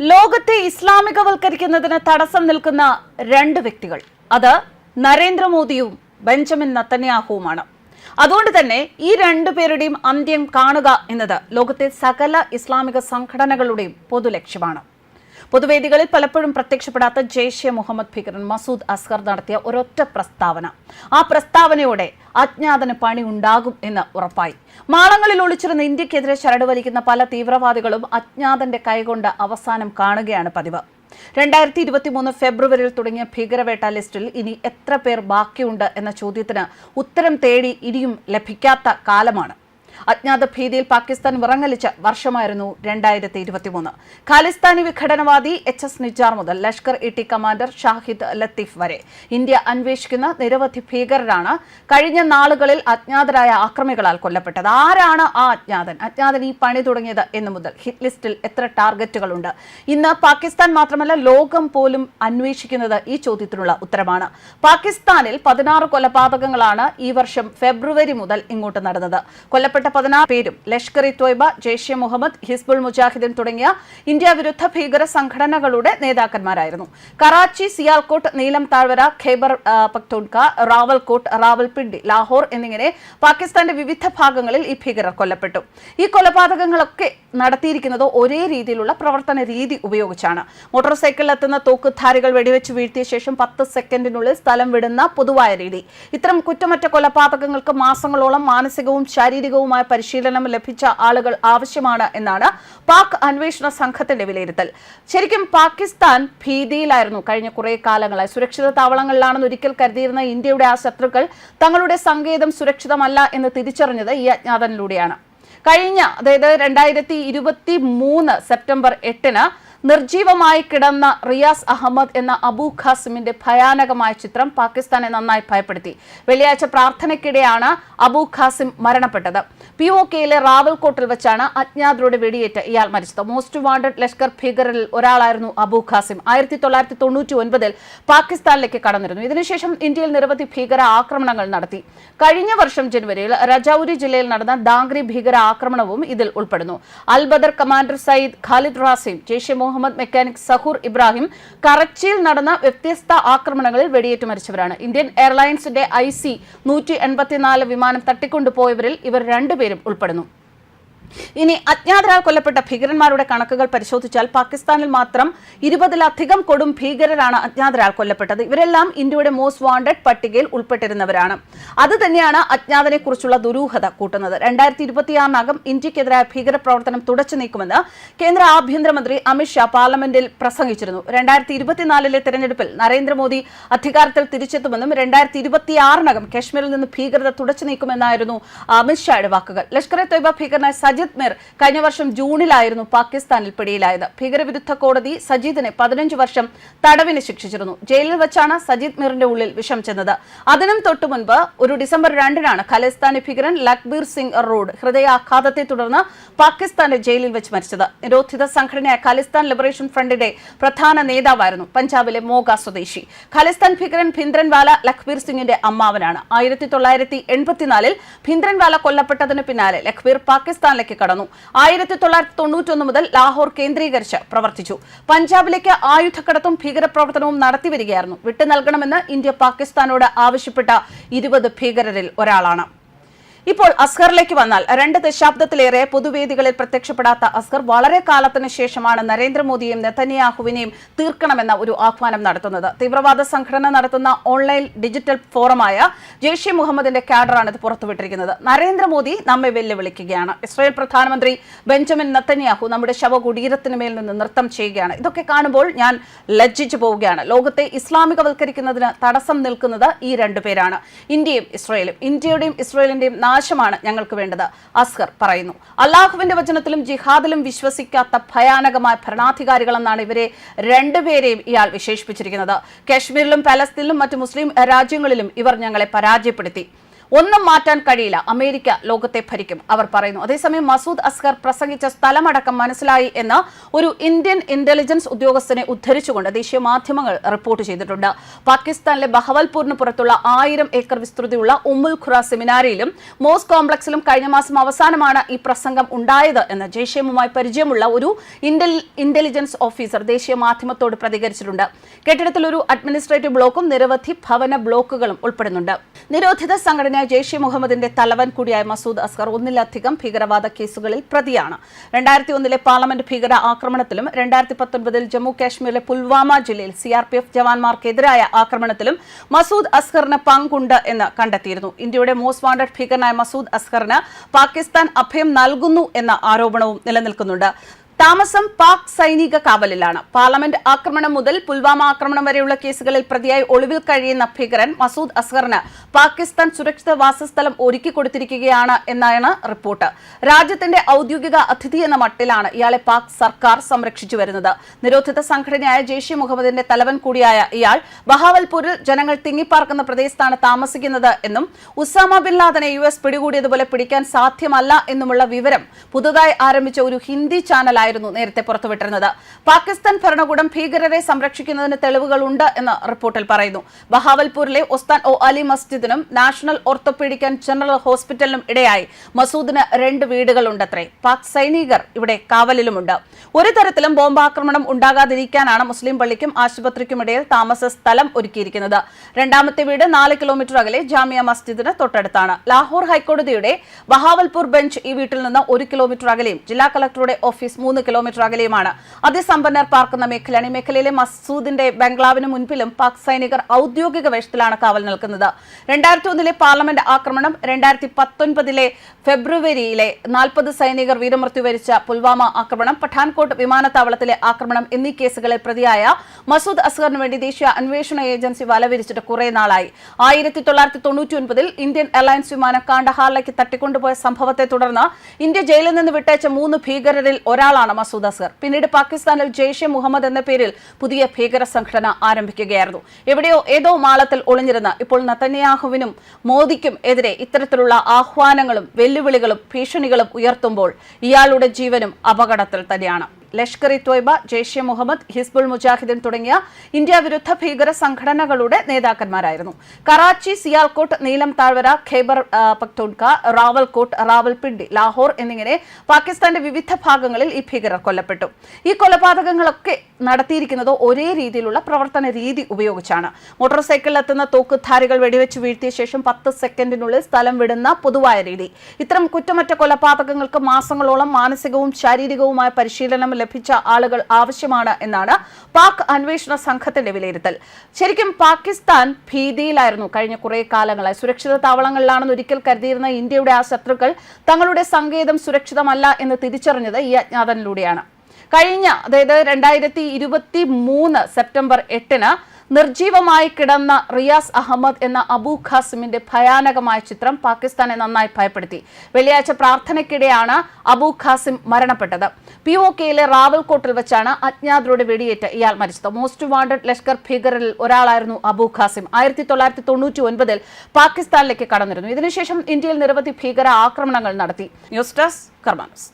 ലോകത്തെ ഇസ്ലാമികവൽക്കരിക്കുന്നതിന് തടസ്സം നിൽക്കുന്ന രണ്ട് വ്യക്തികൾ. അത് നരേന്ദ്രമോദിയും ബെഞ്ചമിൻ നത്തന്യാഹുവുമാണ്. അതുകൊണ്ട് തന്നെ ഈ രണ്ടു പേരുടെയും അന്ത്യം കാണുക എന്നത് ലോകത്തെ സകല ഇസ്ലാമിക സംഘടനകളുടെയും പൊതുലക്ഷ്യമാണ്. പൊതുവേദികളിൽ പലപ്പോഴും പ്രത്യക്ഷപ്പെടാത്ത ജെയ്ഷെ മുഹമ്മദ് ഭീകരൻ മസൂദ് അസ്ഹർ നടത്തിയ ഒരൊറ്റ പ്രസ്താവന. ആ പ്രസ്താവനയോടെ അജ്ഞാതന് പണി ഉണ്ടാകും എന്ന് ഉറപ്പായി. മാളങ്ങളിൽ ഒളിച്ചിരുന്ന ഇന്ത്യക്കെതിരെ ചരട് വലിക്കുന്ന പല തീവ്രവാദികളും അജ്ഞാതന്റെ കൈകൊണ്ട് അവസാനം കാണുകയാണ് പതിവ്. രണ്ടായിരത്തി ഇരുപത്തി മൂന്ന് ഫെബ്രുവരിയിൽ തുടങ്ങിയ ഭീകരവേട്ട ലിസ്റ്റിൽ ഇനി എത്ര പേർ ബാക്കിയുണ്ട് എന്ന ചോദ്യത്തിന് ഉത്തരം തേടി ഇനിയും ലഭിക്കാത്ത കാലമാണ്. അജ്ഞാത ഭീതിയിൽ പാകിസ്ഥാൻ വിറങ്ങലിച്ച വർഷമായിരുന്നു രണ്ടായിരത്തി ഇരുപത്തിമൂന്ന് ഖാലിസ്ഥാനി വിഘടനവാദി എച്ച് എസ് നിജാർ മുതൽ Lashkar E T commander Shahid Latif വരെ. ഇന്ത്യ അന്വേഷിക്കുന്ന നിരവധി ഭീകരരാണ് കഴിഞ്ഞ നാളുകളിൽ അജ്ഞാതരായ ആക്രമികളാൽ കൊല്ലപ്പെട്ടത്. ആരാണ് ആ അജ്ഞാതൻ? അജ്ഞാതൻ ഈ പണി തുടങ്ങിയത് എന്ന് മുതൽ ഹിറ്റ് ലിസ്റ്റിൽ എത്ര ടാർഗറ്റുകളുണ്ട്? ഇന്ന് പാകിസ്ഥാൻ മാത്രമല്ല ലോകം പോലും അന്വേഷിക്കുന്നത് ഈ ചോദ്യത്തിനുള്ള ഉത്തരമാണ്. പാകിസ്ഥാനിൽ പതിനാറ് കൊലപാതകങ്ങളാണ് ഈ വർഷം ഫെബ്രുവരി മുതൽ ഇങ്ങോട്ട് നടന്നത്. കൊല്ലപ്പെട്ട പതിനാറ് പേരും ലഷ്കർ ഇ ത്വയ്ബ ജെയ്ഷെ മുഹമ്മദ് ഹിസ്ബുൾ മുജാഹിദ്ദീൻ തുടങ്ങിയ ഇന്ത്യ വിരുദ്ധ ഭീകര സംഘടനകളുടെ നേതാക്കന്മാരായിരുന്നു. കറാച്ചി സിയാൽകോട്ട് നീലം താഴ്വര ഖേബർ പക്തോൺക റാവൽകോട്ട് റാവൽപിണ്ടി ലാഹോർ എന്നിങ്ങനെ പാകിസ്ഥാന്റെ വിവിധ ഭാഗങ്ങളിൽ ഈ ഭീകരർ കൊല്ലപ്പെട്ടു. ഈ കൊലപാതകങ്ങളൊക്കെ നടത്തിയിരിക്കുന്നത് ഒരേ രീതിയിലുള്ള പ്രവർത്തന രീതി ഉപയോഗിച്ചാണ്. മോട്ടോർ സൈക്കിളിൽ എത്തുന്ന തോക്കുധാരികൾ വെടിവെച്ച് വീഴ്ത്തിയ ശേഷം പത്ത് സെക്കൻഡിനുള്ളിൽ സ്ഥലം വിടുന്ന പൊതുവായ രീതി. ഇത്തരം കുറ്റമറ്റ കൊലപാതകങ്ങൾക്ക് മാസങ്ങളോളം മാനസികവും ശാരീരികവുമായ പരിശീലനം ലഭിച്ച ആളുകൾ ആവശ്യമാണ് എന്നാണ് പാക് അന്വേഷണ സംഘത്തിന്റെ വിലയിരുത്തൽ. ശരിക്കും പാകിസ്ഥാൻ ഭീതിയിലായിരുന്നു കഴിഞ്ഞ കുറെ കാലങ്ങളായി. സുരക്ഷിത താവളങ്ങളിലാണെന്ന് ഒരിക്കൽ കരുതിയിരുന്ന ഇന്ത്യയുടെ ആ ശത്രുക്കൾ തങ്ങളുടെ സങ്കേതം സുരക്ഷിതമല്ല എന്ന് തിരിച്ചറിഞ്ഞത് ഈ അജ്ഞാതനിലൂടെയാണ്. കഴിഞ്ഞ അതായത് രണ്ടായിരത്തി ഇരുപത്തി മൂന്ന് സെപ്റ്റംബർ എട്ടിന് നിർജീവമായി കിടന്ന റിയാസ് അഹമ്മദ് എന്ന അബു ഖാസിമിന്റെ ഭയാനകമായ ചിത്രം പാകിസ്ഥാനെ നന്നായി ഭയപ്പെടുത്തി. വെള്ളിയാഴ്ച പ്രാർത്ഥനയ്ക്കിടെയാണ് അബു ഖാസിം മരണപ്പെട്ടത്. പി ഒ കെയിലെ റാവൽകോട്ടിൽ വെച്ചാണ് അജ്ഞാതരുടെ വെടിയേറ്റ് ഇയാൾ മരിച്ചത്. മോസ്റ്റ് വാണ്ടഡ് ലഷ്കർ ഭീകരരിൽ ഒരാളായിരുന്നു അബു ഖാസിം. ആയിരത്തി തൊള്ളായിരത്തി തൊണ്ണൂറ്റി ഒൻപതിൽ പാകിസ്ഥാനിലേക്ക് കടന്നിരുന്നു. ഇതിനുശേഷം ഇന്ത്യയിൽ നിരവധി ഭീകര ആക്രമണങ്ങൾ നടത്തി. കഴിഞ്ഞ വർഷം ജനുവരിയിൽ രജൌരി ജില്ലയിൽ നടന്ന ദാംഗ്രി ഭീകര ആക്രമണവും ഇതിൽ ഉൾപ്പെടുന്നു. അൽബദർ കമാൻഡർ സയ്യിദ് ഖാലിദ് റാസിം ജെയ്ഷെ മുഹമ്മദ് മെക്കാനിക് സഹൂർ ഇബ്രാഹിം കറച്ചിയിൽ നടന്ന വ്യത്യസ്ത ആക്രമണങ്ങളിൽ വെടിയേറ്റ് മരിച്ചവരാണ്. ഇന്ത്യൻ എയർലൈൻസിന്റെ ഐ സി നൂറ്റി എൺപത്തിനാല് വിമാനം തട്ടിക്കൊണ്ടുപോയവരിൽ ഇവർ രണ്ടുപേരും ഉൾപ്പെടുന്നു. ഇനി അജ്ഞാതരാൽ കൊല്ലപ്പെട്ട ഭീകരന്മാരുടെ കണക്കുകൾ പരിശോധിച്ചാൽ പാകിസ്ഥാനിൽ മാത്രം ഇരുപതിലധികം കൊടും ഭീകരരാണ് അജ്ഞാതരാൽ കൊല്ലപ്പെട്ടത്. ഇവരെല്ലാം ഇന്ത്യയുടെ മോസ്റ്റ് വാണ്ടഡ് പട്ടികയിൽ ഉൾപ്പെട്ടിരുന്നവരാണ്. അത് തന്നെയാണ് അജ്ഞാതനെ കുറിച്ചുള്ള ദുരൂഹത കൂട്ടുന്നത്. രണ്ടായിരത്തി ഇരുപത്തിയാറിനകം ഇന്ത്യക്കെതിരായ ഭീകരപ്രവർത്തനം തുടച്ചു നീക്കുമെന്ന് കേന്ദ്ര ആഭ്യന്തരമന്ത്രി അമിത്ഷാ പാർലമെന്റിൽ പ്രസംഗിച്ചിരുന്നു. രണ്ടായിരത്തി ഇരുപത്തിനാലിലെ തെരഞ്ഞെടുപ്പിൽ നരേന്ദ്രമോദി അധികാരത്തിൽ തിരിച്ചെത്തുമെന്നും രണ്ടായിരത്തി ഇരുപത്തിയാറിനകം കശ്മീരിൽ നിന്ന് ഭീകരത തുടച്ചു നീക്കുമെന്നായിരുന്നു അമിത്ഷായുടെ വാക്കുകൾ. ലഷ്കർ എ തൊയ്ബ ഭീകരനായ സജിദ് മിർ കഴിഞ്ഞ വർഷം ജൂണിലായിരുന്നു പാകിസ്ഥാനിൽ പിടിയിലായത്. ഭീകരവിരുദ്ധ കോടതി സജീദിനെ പതിനഞ്ച് വർഷം തടവിന് ശിക്ഷിച്ചിരുന്നു. ജയിലിൽ വെച്ചാണ് സജിദ് മിറിന്റെ ഉള്ളിൽ വിഷം ചെന്നത്. അതിനും തൊട്ടു മുൻപ് ഒരു ഡിസംബർ രണ്ടിനാണ് ഖലിസ്ഥാനി ഭീകരൻ ലക്ബീർ സിംഗ് റോഡ് ഹൃദയാഘാതത്തെ തുടർന്ന് പാകിസ്ഥാന്റെ ജയിലിൽ വെച്ച് മരിച്ചത്. നിരോധിത സംഘടനയായ ഖലിസ്ഥാൻ ലിബറേഷൻ ഫ്രണ്ടിന്റെ പ്രധാന നേതാവായിരുന്നു പഞ്ചാബിലെ മോഗ സ്വദേശി. ഖലിസ്ഥാൻ ഭീകരൻ ഭിന്ദ്രൻവാല ലഖ്ബീർ സിംഗിന്റെ അമ്മാവനാണ്. ആയിരത്തി തൊള്ളായിരത്തി എൺപത്തിനാലിൽ ഭിന്ദ്രൻവാല കൊല്ലപ്പെട്ടതിന് പിന്നാലെ ലഖ്ബീർ പാകിസ്ഥാനിലേക്ക് കടന്നു. ആയിരത്തി തൊള്ളായിരത്തി തൊണ്ണൂറ്റൊന്ന് മുതൽ ലാഹോർ കേന്ദ്രീകരിച്ച് പ്രവർത്തിച്ചു. പഞ്ചാബിലേക്ക് ആയുധക്കടത്തും ഭീകരപ്രവർത്തനവും നടത്തിവരികയായിരുന്നു. വിട്ടു നൽകണമെന്ന് ഇന്ത്യ പാകിസ്ഥാനോട് ആവശ്യപ്പെട്ട ഇരുപത് ഭീകരരിൽ ഒരാളാണ്. ഇപ്പോൾ അസ്ഹറിലേക്ക് വന്നാൽ രണ്ട് ദശാബ്ദത്തിലേറെ പൊതുവേദികളിൽ പ്രത്യക്ഷപ്പെടാത്ത അസ്ഹർ വളരെ കാലത്തിന് ശേഷമാണ് നരേന്ദ്രമോദിയെയും നെതന്യാഹുവിനെയും തീർക്കണമെന്ന ഒരു ആഹ്വാനം നടത്തുന്നത്. തീവ്രവാദ സംഘടന നടത്തുന്ന ഓൺലൈൻ ഡിജിറ്റൽ ഫോറമായ ജെയ്ഷെ മുഹമ്മദിന്റെ കാഡറാണ് ഇത് പുറത്തുവിട്ടിരിക്കുന്നത്. നരേന്ദ്രമോദി നമ്മെ വെല്ലുവിളിക്കുകയാണ്. ഇസ്രായേൽ പ്രധാനമന്ത്രി ബെഞ്ചമിൻ നെത്തന്യാഹു നമ്മുടെ ശവകുടീരത്തിന് മേൽ നിന്ന് നൃത്തം ചെയ്യുകയാണ്. ഇതൊക്കെ കാണുമ്പോൾ ഞാൻ ലജ്ജിച്ചു പോവുകയാണ്. ലോകത്തെ ഇസ്ലാമികവൽക്കരിക്കുന്നതിന് തടസ്സം നിൽക്കുന്നത് ഈ രണ്ടുപേരാണ് ഇന്ത്യയും ഇസ്രായേലും ഇന്ത്യയുടെയും ഇസ്രായേലിന്റെയും നാശമാണ് ഞങ്ങൾക്ക് വേണ്ടത് അസ്ഹർ പറയുന്നു. അള്ളാഹുവിന്റെ വചനത്തിലും ജിഹാദിലും വിശ്വസിക്കാത്ത ഭയാനകമായ ഭരണാധികാരികളെന്നാണ് ഇവരെ രണ്ടുപേരെയും ഇയാൾ വിശേഷിപ്പിച്ചിരിക്കുന്നത്. കശ്മീരിലും പലസ്തീനിലും മറ്റു മുസ്ലിം രാജ്യങ്ങളിലും ഇവർ ഞങ്ങളെ പരാജയപ്പെടുത്തി. ഒന്നും മാറ്റാൻ കഴിയില്ല. അമേരിക്ക ലോകത്തെ ഭരിക്കും. അവർ പറയുന്നു. അതേസമയം മസൂദ് അസ്കർ പ്രസംഗിച്ച സ്ഥലമടക്കം മനസ്സിലായി എന്ന് ഒരു ഇന്ത്യൻ ഇന്റലിജൻസ് ഉദ്യോഗസ്ഥനെ ഉദ്ധരിച്ചുകൊണ്ട് ദേശീയ മാധ്യമങ്ങൾ റിപ്പോർട്ട് ചെയ്തിട്ടുണ്ട്. പാകിസ്ഥാനിലെ ബഹവൽപൂരിന് പുറത്തുള്ള ആയിരം ഏക്കർ വിസ്തൃതിയുള്ള ഉമ്മുൽ ഖുറ സെമിനാരിയിലും മോസ് കോംപ്ലക്സിലും കഴിഞ്ഞ മാസം അവസാനമാണ് ഈ പ്രസംഗം ഉണ്ടായത് എന്ന് ജയ്ഷേമുമായി പരിചയമുള്ള ഒരു ഇന്റലിജൻസ് ഓഫീസർ ദേശീയ മാധ്യമത്തോട് പ്രതികരിച്ചിട്ടുണ്ട്. കെട്ടിടത്തിൽ ഒരു അഡ്മിനിസ്ട്രേറ്റീവ് ബ്ലോക്കും നിരവധി ഭവന ബ്ലോക്കുകളും ഉൾപ്പെടുന്നുണ്ട്. നിരോധിത സംഘടനയായ ജെയ്ഷെ മുഹമ്മദിന്റെ തലവൻ കൂടിയായ മസൂദ് അസ്കർ ഒന്നിലധികം ഭീകരവാദ കേസുകളിൽ പ്രതിയാണ്. രണ്ടായിരത്തി ഒന്നിലെ പാർലമെന്റ് ഭീകര ആക്രമണത്തിലും രണ്ടായിരത്തി പത്തൊൻപതിൽ ജമ്മു കാശ്മീരിലെ പുൽവാമ ജില്ലയിൽ സിആർപിഎഫ് ജവാന്മാർക്കെതിരായ ആക്രമണത്തിലും മസൂദ് അസ്കറിന് പങ്കുണ്ട് എന്ന് കണ്ടെത്തിയിരുന്നു. ഇന്ത്യയുടെ മോസ്റ്റ് വാണ്ടഡ് ഭീകരനായ മസൂദ് അസ്കറിന് പാകിസ്ഥാൻ അഭയം നൽകുന്നു എന്ന ആരോപണവും നിലനിൽക്കുന്നുണ്ട്. താമസം പാക് സൈനിക കാവലിലാണ്. പാർലമെന്റ് ആക്രമണം മുതൽ പുൽവാമ ആക്രമണം വരെയുള്ള കേസുകളിൽ പ്രതിയായി ഒളിവിൽ കഴിയുന്ന ഭീകരൻ മസൂദ് അസ്ഹറിന് പാകിസ്ഥാൻ സുരക്ഷിത വാസസ്ഥലം ഒരുക്കി കൊടുത്തിരിക്കുകയാണ് എന്നാണ് റിപ്പോർട്ട്. രാജ്യത്തിന്റെ ഔദ്യോഗിക അതിഥി എന്ന മട്ടിലാണ് ഇയാളെ പാക് സർക്കാർ സംരക്ഷിച്ചു വരുന്നത്. നിരോധിത സംഘടനയായ ജെയ്ഷെ മുഹമ്മദിന്റെ തലവൻ കൂടിയായ ഇയാൾ ബഹാവൽപൂരിൽ ജനങ്ങൾ തിങ്ങിപ്പാർക്കുന്ന പ്രദേശത്താണ് താമസിക്കുന്നത് എന്നും ഉസാമ ബിൻ ലാദനെ യു എസ് പിടികൂടിയതുപോലെ പിടിക്കാൻ സാധ്യമല്ല എന്നുമുള്ള വിവരം പുതുതായി ആരംഭിച്ച ഒരു ഹിന്ദി ചാനലായിരുന്നു നേരത്തെ പുറത്തുവിട്ടിരുന്നത്. പാകിസ്ഥാൻ ഭരണകൂടം ഭീകരരെ സംരക്ഷിക്കുന്നതിന് തെളിവുകളുണ്ട് എന്ന് റിപ്പോർട്ടിൽ പറയുന്നു. ബഹാവൽപൂരിലെ ഉസ്താൻ ഒ അലി മസ്ജിദിനും നാഷണൽ ഓർത്തോപീഡിക് ആൻഡ് ജനറൽ ഹോസ്പിറ്റലിനും ഇടയായി മസൂദിന് രണ്ട് വീടുകളുണ്ടത്രേ. പാക് സൈനികർ ഇവിടെ കാവലിലുമുണ്ട്. ഒരു തരത്തിലും ബോംബാക്രമണം ഉണ്ടാകാതിരിക്കാനാണ് മുസ്ലിം പള്ളിക്കും ആശുപത്രിക്കുമിടയിൽ താമസ സ്ഥലം ഒരുക്കിയിരിക്കുന്നത്. രണ്ടാമത്തെ വീട് നാല് കിലോമീറ്റർ അകലെ ജാമിയ മസ്ജിദിന് തൊട്ടടുത്താണ്. ലാഹോർ ഹൈക്കോടതിയുടെ ബഹാവൽപൂർ ബെഞ്ച് ഈ വീട്ടിൽ നിന്ന് ഒരു കിലോമീറ്റർ അകലെയും ജില്ലാ കളക്ടറുടെ ഓഫീസ് മൂന്ന് കിലോമീറ്റർ അകലെയുമാണ്. അതിസമ്പന്നർ പാർക്കുന്ന മേഖലയാണ്. ഈ മേഖലയിലെ മസൂദിന്റെ ബംഗ്ലാവിന് മുൻപിലും പാക് സൈനികർ ഔദ്യോഗിക വേഷത്തിലാണ് കാവൽ നിൽക്കുന്നത്. രണ്ടായിരത്തി ഒന്നിലെ പാർലമെന്റ് ആക്രമണം രണ്ടായിരത്തി പത്തൊൻപതിലെ ഫെബ്രുവരിയിലെ നാൽപ്പത് സൈനികർ വീരമൃത്യു വരിച്ച പുൽവാമ ആക്രമണം പഠാൻകോട്ട് വിമാനത്താവളത്തിലെ ആക്രമണം എന്നീ കേസുകളിൽ പ്രതിയായ മസൂദ് അസ്ഹറിന് വേണ്ടി ദേശീയ അന്വേഷണ ഏജൻസി വലവിരിച്ചിട്ട് കുറെ നാളായി. ആയിരത്തി തൊള്ളായിരത്തി തൊണ്ണൂറ്റി ഇന്ത്യൻ എയർലൈൻസ് വിമാനം കാണ്ടഹാറിലേക്ക് തട്ടിക്കൊണ്ടുപോയ സംഭവത്തെ തുടർന്ന് ഇന്ത്യ ജയിലിൽ നിന്ന് വിട്ടയച്ച മൂന്ന് ഭീകരരിൽ ഒരാളാണ് മസൂദ് അസ്ഹർ പിന്നീട് പാകിസ്ഥാനിൽ ജെയ്ഷെ മുഹമ്മദ് എന്ന പേരിൽ പുതിയ ഭീകര സംഘടന ആരംഭിക്കുകയായിരുന്നു. എവിടെയോ ഏതോ മാളത്തിൽ ഒളിഞ്ഞിരുന്ന ഇപ്പോൾ നത്തന്യാഹുവിനും മോദിക്കും എതിരെ ഇത്തരത്തിലുള്ള ആഹ്വാനങ്ങളും വെല്ലുവിളികളും ഭീഷണികളും ഉയർത്തുമ്പോൾ ഇയാളുടെ ജീവനും അപകടത്തിൽ തന്നെയാണ്. ലഷ്കർ ഇ ത്വയ്ബ ജെയ്ഷെ മുഹമ്മദ് ഹിസ്ബുൾ മുജാഹിദ്ദീൻ തുടങ്ങിയ ഇന്ത്യ വിരുദ്ധ ഭീകര സംഘടനകളുടെ നേതാക്കന്മാരായിരുന്നു. കറാച്ചി സിയാൽകോട്ട് നീലം താഴ്വര ഖൈബർ പക്തൂൺക റാവൽകോട്ട് റാവൽപിണ്ടി ലാഹോർ എന്നിങ്ങനെ പാകിസ്ഥാന്റെ വിവിധ ഭാഗങ്ങളിൽ ഈ ഭീകരർ കൊല്ലപ്പെട്ടു. ഈ കൊലപാതകങ്ങളൊക്കെ നടത്തിയിരിക്കുന്നത് ഒരേ രീതിയിലുള്ള പ്രവർത്തന രീതി ഉപയോഗിച്ചാണ്. മോട്ടോർ സൈക്കിളിൽ എത്തുന്ന തോക്കുധാരികൾ വെടിവെച്ച് വീഴ്ത്തിയ ശേഷം പത്ത് സെക്കൻഡിനുള്ളിൽ സ്ഥലം വിടുന്ന പൊതുവായ രീതി. ഇത്തരം കുറ്റമറ്റ കൊലപാതകങ്ങൾക്ക് മാസങ്ങളോളം മാനസികവും ശാരീരികവുമായ പരിശീലനം ലഭിച്ച ആളുകൾ ആവശ്യമാണ് എന്നാണ് പാക് അന്വേഷണ സംഘത്തിന്റെ വിലയിരുത്തൽ. ശരിക്കും പാകിസ്ഥാൻ ഭീതിയിലായിരുന്നു കഴിഞ്ഞ കുറെ കാലങ്ങളായി. സുരക്ഷിത താവളങ്ങളിലാണെന്ന് ഒരിക്കൽ കരുതിയിരുന്ന ഇന്ത്യയുടെ ആ ശത്രുക്കൾ തങ്ങളുടെ സങ്കേതം സുരക്ഷിതമല്ല എന്ന് തിരിച്ചറിഞ്ഞത് ഈ അജ്ഞാതനിലൂടെയാണ് കഴിഞ്ഞ അതായത് രണ്ടായിരത്തി ഇരുപത്തി മൂന്ന് സെപ്റ്റംബർ എട്ടിന് നിർജീവമായി കിടന്ന റിയാസ് അഹമ്മദ് എന്ന അബു ഖാസിമിന്റെ ഭയാനകമായ ചിത്രം പാകിസ്ഥാനെ നന്നായി ഭയപ്പെടുത്തി. വെള്ളിയാഴ്ച പ്രാർത്ഥനയ്ക്കിടെയാണ് അബു ഖാസിം മരണപ്പെട്ടത്. പി ഒ കെയിലെ റാവൽകോട്ടിൽ വെച്ചാണ് അജ്ഞാതരുടെ വെടിയേറ്റ് ഇയാൾ മരിച്ചത്. മോസ്റ്റ് വാണ്ടഡ് ലഷ്കർ ഭീകരരിൽ ഒരാളായിരുന്നു അബു ഖാസിം. ആയിരത്തി തൊള്ളായിരത്തി തൊണ്ണൂറ്റി ഒൻപതിൽ പാകിസ്ഥാനിലേക്ക് കടന്നിരുന്നു. ഇതിനുശേഷം ഇന്ത്യയിൽ നിരവധി ഭീകര ആക്രമണങ്ങൾ നടത്തി. News desk കർമാനസ്.